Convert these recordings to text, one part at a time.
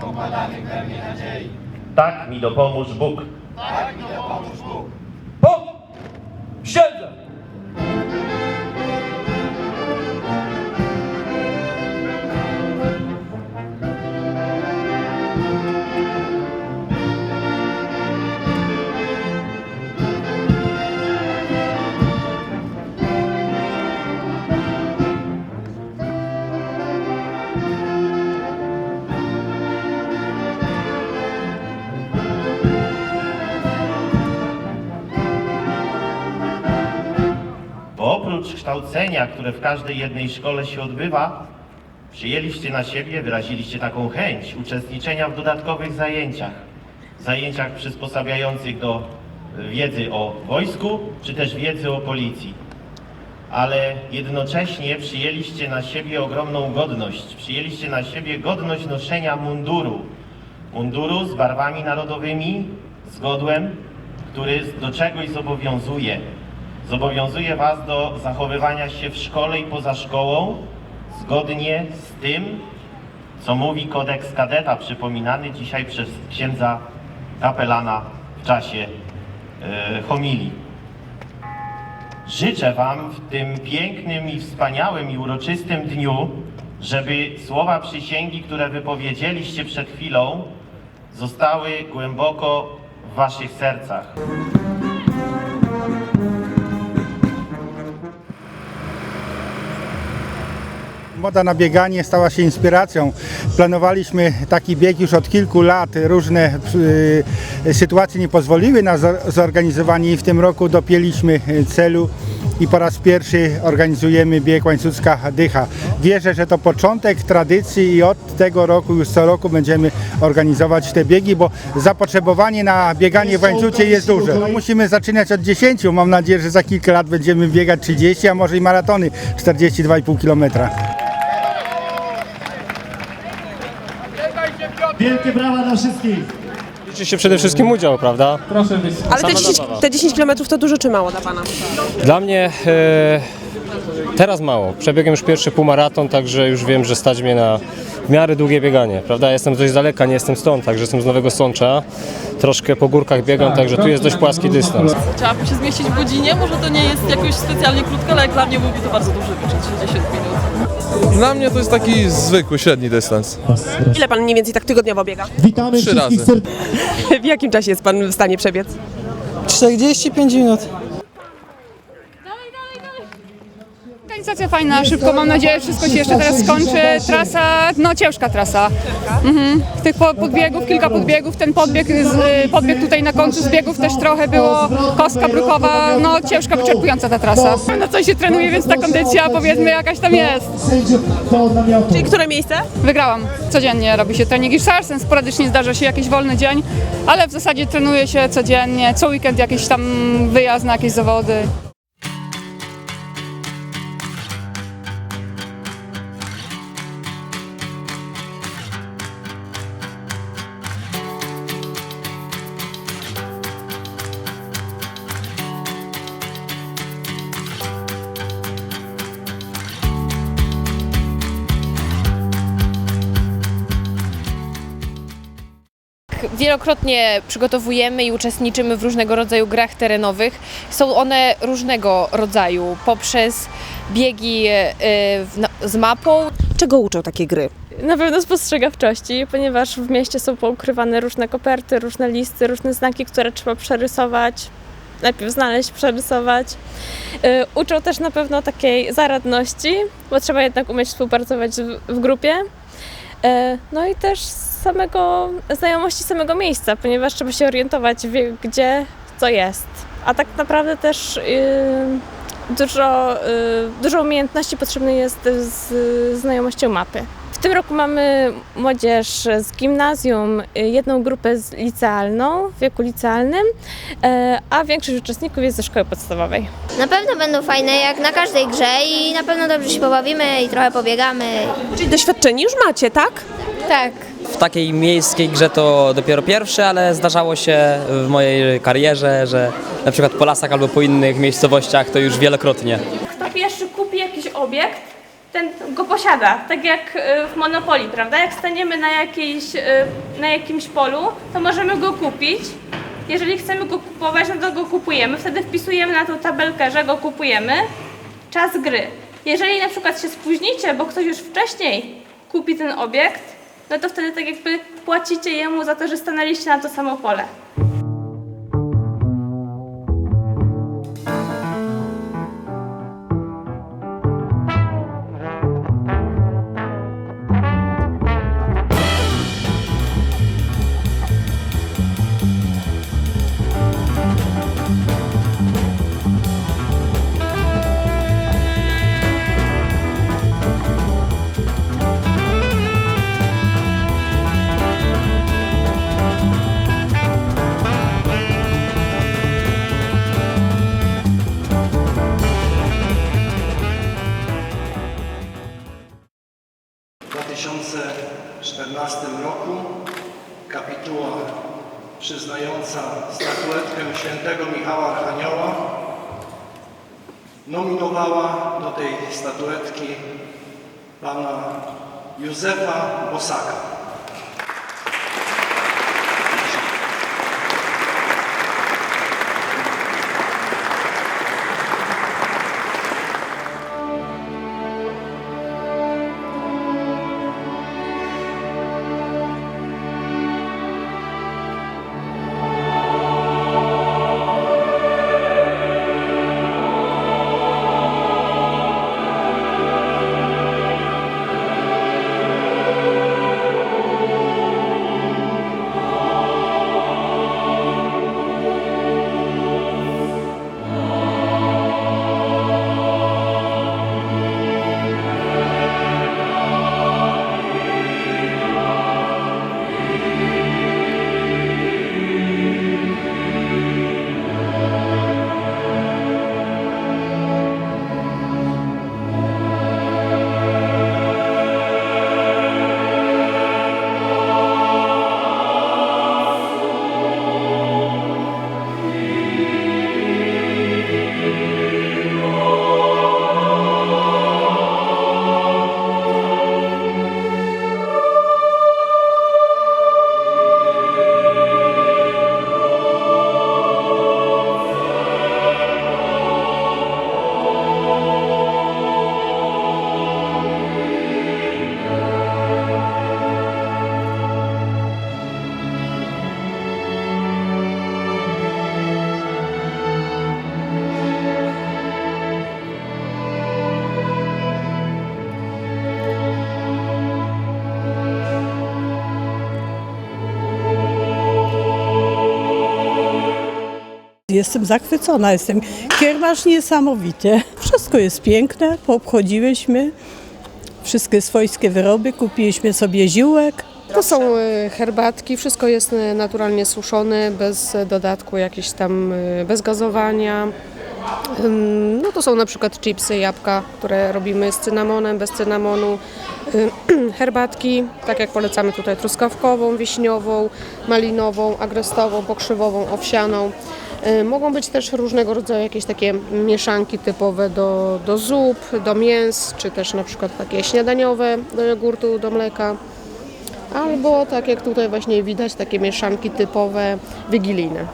pokładanych we mnie nadziei. Tak mi dopomóż Bóg. Po! Siedzę! Kształcenia, które w każdej jednej szkole się odbywa, przyjęliście na siebie, wyraziliście taką chęć uczestniczenia w dodatkowych zajęciach. Zajęciach przysposabiających do wiedzy o wojsku, czy też wiedzy o policji. Ale jednocześnie przyjęliście na siebie ogromną godność. Przyjęliście na siebie godność noszenia munduru. Munduru z barwami narodowymi, z godłem, który do czegoś zobowiązuje. Zobowiązuje Was do zachowywania się w szkole i poza szkołą zgodnie z tym, co mówi kodeks kadeta, przypominany dzisiaj przez księdza kapelana w czasie e, homilii. Życzę Wam w tym pięknym i wspaniałym i uroczystym dniu, żeby słowa przysięgi, które wypowiedzieliście przed chwilą, zostały głęboko w Waszych sercach. Moda na bieganie stała się inspiracją. Planowaliśmy taki bieg już od kilku lat. Różne y, sytuacje nie pozwoliły na zor- zorganizowanie i w tym roku dopięliśmy y, celu i po raz pierwszy organizujemy bieg łańcucka dycha. Wierzę, że to początek tradycji i od tego roku już co roku będziemy organizować te biegi, bo zapotrzebowanie na bieganie w łańcucie jest duże. No, musimy zaczynać od 10. Mam nadzieję, że za kilka lat będziemy biegać 30, a może i maratony 42,5 kilometra. Wielkie brawa dla wszystkich. Liczy się przede wszystkim udział, prawda? Proszę być. Ale te Sama 10, zabawa. te 10 km to dużo czy mało dla Pana? Dla mnie e, teraz mało. Przebiegłem już pierwszy półmaraton, także już wiem, że stać mnie na w miarę długie bieganie, prawda? Jestem dość z daleka, nie jestem stąd, także jestem z Nowego Sącza. Troszkę po górkach biegam, także tu jest dość płaski dystans. Chciałabym się zmieścić w godzinie, może to nie jest jakoś specjalnie krótko, ale jak dla mnie byłby to bardzo duży wyczyn, 60 minut. Dla mnie to jest taki zwykły, średni dystans. Ile Pan mniej więcej tak tygodniowo biega? Witamy Trzy razy. W jakim czasie jest Pan w stanie przebiec? 45 minut. Organizacja fajna, szybko mam nadzieję, wszystko się jeszcze teraz skończy. Trasa, no ciężka trasa. Mhm. Tych po- podbiegów, kilka podbiegów, ten podbieg, z, podbieg tutaj na końcu zbiegów też trochę było, kostka brukowa, no ciężka, wyczerpująca ta trasa. Na co się trenuje, więc ta kondycja powiedzmy jakaś tam jest. Czyli które miejsce? Wygrałam, codziennie robi się trening i czasem sporadycznie zdarza się jakiś wolny dzień, ale w zasadzie trenuje się codziennie, co weekend jakiś tam wyjazd na jakieś zawody. Wielokrotnie przygotowujemy i uczestniczymy w różnego rodzaju grach terenowych. Są one różnego rodzaju, poprzez biegi e, z mapą, Czego uczą takie gry? na pewno spostrzegawczości, ponieważ w mieście są poukrywane różne koperty, różne listy, różne znaki, które trzeba przerysować. Najpierw znaleźć, przerysować. Y, Uczą też na pewno takiej zaradności, bo trzeba jednak umieć współpracować w, w grupie. Y, No i też samego, znajomości samego miejsca, ponieważ trzeba się orientować, wie, gdzie co jest. A tak naprawdę też y, dużo, y, dużo umiejętności potrzebnej jest z znajomością mapy. W tym roku mamy młodzież z gimnazjum, y, jedną grupę z licealną, w wieku licealnym, e, a większość uczestników jest ze szkoły podstawowej. Na pewno będą fajne jak na każdej grze i na pewno dobrze się pobawimy i trochę pobiegamy. Czyli doświadczeni już macie, tak? Tak. W takiej miejskiej grze to dopiero pierwszy, ale zdarzało się w mojej karierze, że na przykład po lasach albo po innych miejscowościach to już wielokrotnie. Kto pierwszy kupi jakiś obiekt, ten go posiada. Tak jak y, w Monopolii, prawda? Jak staniemy na, jakiejś, y, na jakimś polu, to możemy go kupić. Jeżeli chcemy go kupować, no to go kupujemy. Wtedy wpisujemy na tą tabelkę, że go kupujemy. Czas gry. Jeżeli na przykład się spóźnicie, bo ktoś już wcześniej kupi ten obiekt, no to wtedy tak jakby płacicie jemu za to, że stanęliście na to samo pole. Przyznająca statuetkę świętego Michała Archanioła nominowała do tej statuetki pana Józefa Bosaka. Jestem zachwycona, jestem kiermasz niesamowity. Wszystko jest piękne, poobchodziłyśmy wszystkie swojskie wyroby, kupiliśmy sobie ziółek. To są e, herbatki, wszystko jest e, naturalnie suszone, bez dodatku jakieś tam, e, bez gazowania. No to są na przykład chipsy, jabłka, które robimy z cynamonem, bez cynamonu. Herbatki, tak jak polecamy tutaj truskawkową, wiśniową, malinową, agrestową, pokrzywową, owsianą. Y, Mogą być też różnego rodzaju jakieś takie mieszanki typowe do, do zup, do mięs, czy też na przykład takie śniadaniowe do jogurtu, do mleka. Albo tak jak tutaj właśnie widać, takie mieszanki typowe wigilijne.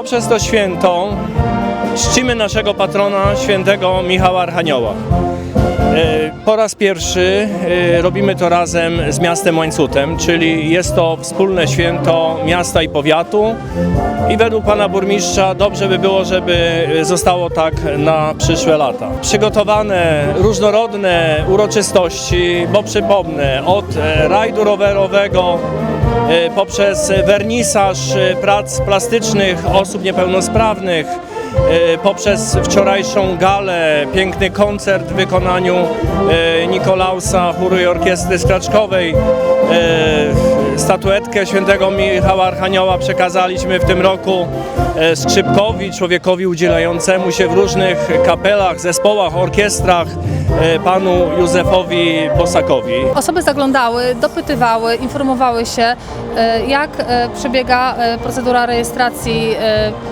Poprzez to święto czcimy naszego patrona, świętego Michała Archanioła. E, Po raz pierwszy e, robimy to razem z miastem Łańcutem, czyli jest to wspólne święto miasta i powiatu i według pana burmistrza dobrze by było, żeby zostało tak na przyszłe lata. Przygotowane różnorodne uroczystości, bo przypomnę, od e, rajdu rowerowego poprzez wernisaż e, prac plastycznych osób niepełnosprawnych, e, poprzez wczorajszą galę, piękny koncert w wykonaniu e, Nikolausa, chóru i orkiestry skraczkowej. Statuetkę świętego Michała Archanioła przekazaliśmy w tym roku e, skrzypkowi, człowiekowi udzielającemu się w różnych kapelach, zespołach, orkiestrach, e, panu Józefowi Bosakowi. Osoby zaglądały, dopytywały, informowały się, e, jak przebiega procedura rejestracji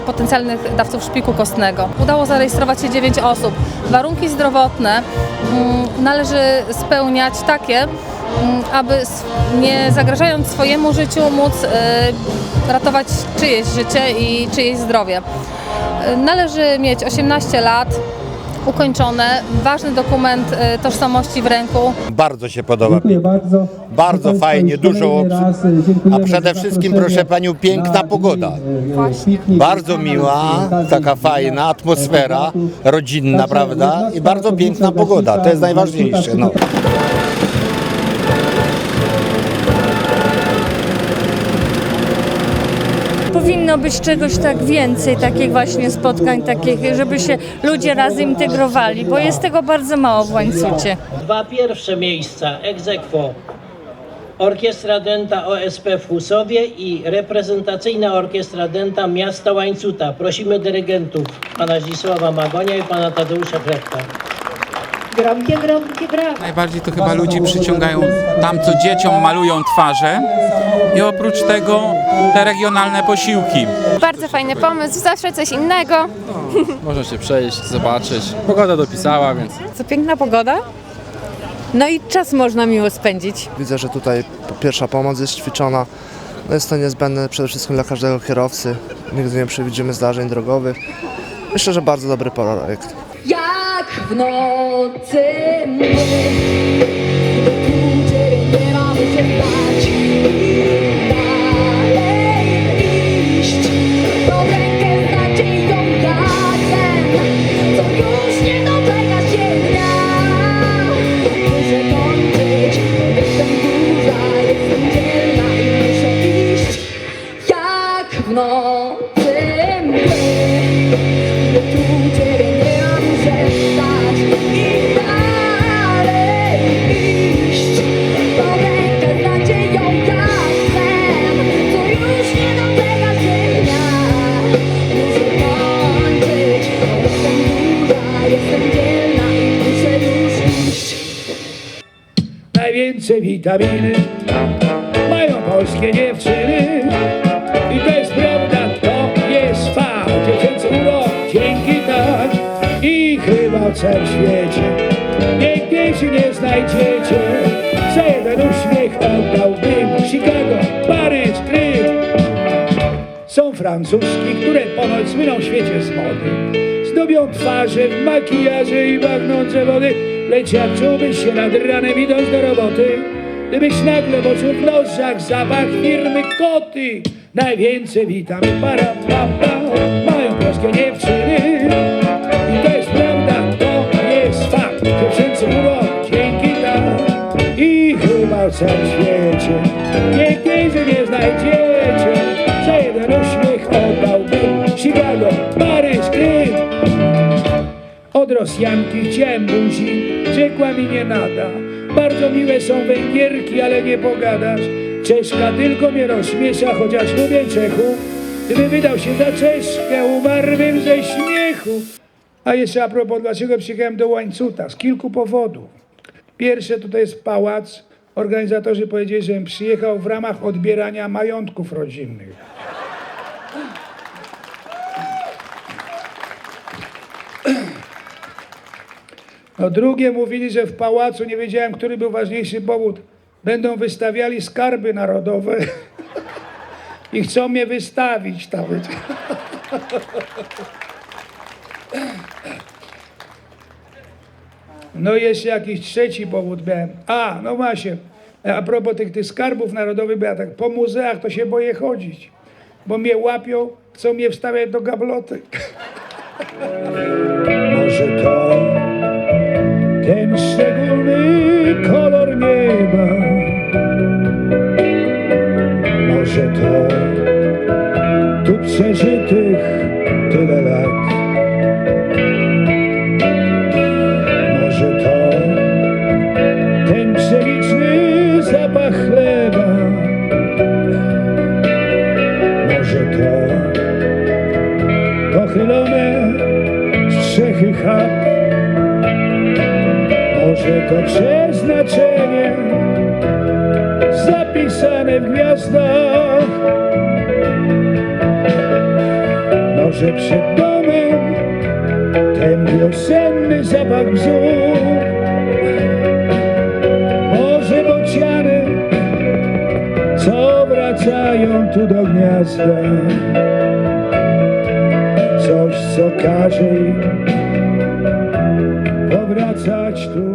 potencjalnych dawców szpiku kostnego. Udało zarejestrować się 9 osób. Warunki zdrowotne mm, należy spełniać takie, aby s- nie zagrażając swojemu życiu móc e, ratować czyjeś życie i czyjeś zdrowie. E, Należy mieć 18 lat, ukończone, ważny dokument e, tożsamości w ręku, Bardzo się podoba. Bardzo, bardzo fajnie, dużo obsług. A przede wszystkim, proszę panią, piękna pogoda. Bardzo miła, taka fajna atmosfera, rodzinna, prawda? I bardzo piękna pogoda. To jest najważniejsze. No. Być czegoś tak więcej, takich właśnie spotkań, takich, żeby się ludzie razem integrowali, bo jest tego bardzo mało w łańcucie. Dwa pierwsze miejsca ex aequo. Orkiestra Denta OSP w Husowie i reprezentacyjna Orkiestra Denta Miasta Łańcuta. Prosimy dyrygentów pana Zdzisława Magonia i pana Tadeusza Chlebka. Gromkie, gromkie, brawo. Najbardziej to chyba ludzi przyciągają tam, co dzieciom malują twarze i oprócz tego te regionalne posiłki. Bardzo fajny pomysł, zawsze coś innego. Można się przejść, zobaczyć. Pogoda dopisała, więc Co piękna pogoda? No i czas można miło spędzić. Widzę, że tutaj pierwsza pomoc jest ćwiczona. No jest to niezbędne przede wszystkim dla każdego kierowcy. Nigdy nie przewidzimy zdarzeń drogowych. Myślę, że bardzo dobry projekt. W nocy mgły, Najwięcej witaminy mają polskie dziewczyny. I to jest prawda, to jest fakt. Dziewczęcy urok dzięki tak. I chyba w całym świecie piękniejszy nie znajdziecie. Za jeden uśmiech oddałbym Chicago, Paryż, Krym. Są francuski, które ponoć słyną w świecie z mody. Zdobią twarze w makijaże i machnące wody. Czułbyś się nad ranem idąc do roboty, gdybyś nagle poczuł w nożach zapach firmy koty. Najwięcej witamin para, pa, pa, mają polskie dziewczyny. Rosjanki chciałem buzi, rzekła mi nie nada. Bardzo miłe są Węgierki, ale nie pogadasz. Czeszka tylko mnie rozśmiesza, chociaż lubię Czechów. Gdyby wydał się za Czeszkę, umarłbym ze śmiechu. A jeszcze a propos, dlaczego przyjechałem do Łańcuta? Z kilku powodów. Pierwsze to jest pałac. Organizatorzy powiedzieli, żebym przyjechał w ramach odbierania majątków rodzinnych. No drugie mówili, że w pałacu nie wiedziałem, który był ważniejszy powód. Będą wystawiali skarby narodowe i chcą mnie wystawić tam. No jest jakiś trzeci powód miałem. A, no właśnie, a propos tych, tych skarbów narodowych, ja tak po muzeach to się boję chodzić, bo mnie łapią, chcą mnie wstawiać do gabloty. Może to ten szczególny kolor nieba. Może to tu przeżytych tyle lat. Może to ten przeliczny zapach chleba. Może to pochylone strzechy chat. Może to przeznaczenie zapisane w gwiazdach. Może przed domem ten wiosenny zapach bzów. Może bociany, co wracają tu do gniazda. Coś, co każe powracać tu.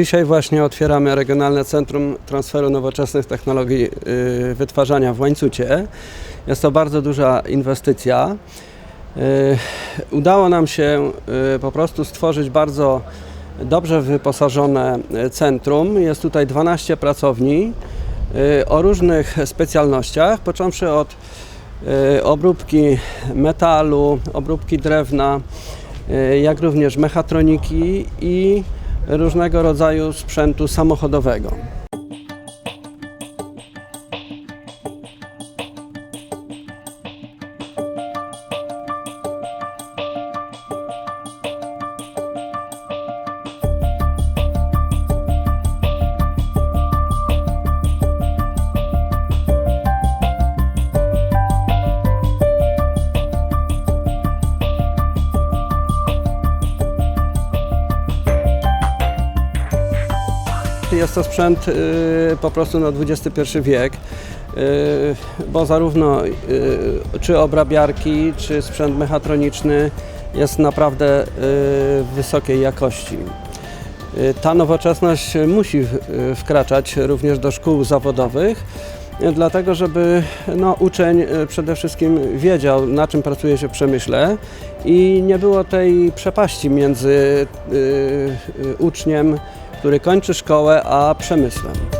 Dzisiaj właśnie otwieramy Regionalne Centrum Transferu Nowoczesnych Technologii y, Wytwarzania w Łańcucie. Jest to bardzo duża inwestycja. Y, Udało nam się y, po prostu stworzyć bardzo dobrze wyposażone centrum. Jest tutaj 12 pracowni o różnych specjalnościach, począwszy od obróbki metalu, obróbki drewna, jak również mechatroniki i różnego rodzaju sprzętu samochodowego. To sprzęt y, po prostu na XXI wiek, y, bo zarówno y, czy obrabiarki, czy sprzęt mechatroniczny jest naprawdę wysokiej jakości. Ta nowoczesność musi wkraczać również do szkół zawodowych, dlatego żeby no, uczeń przede wszystkim wiedział, na czym pracuje się w przemyśle i nie było tej przepaści między y, y, uczniem, który kończy szkołę, a przemysłem.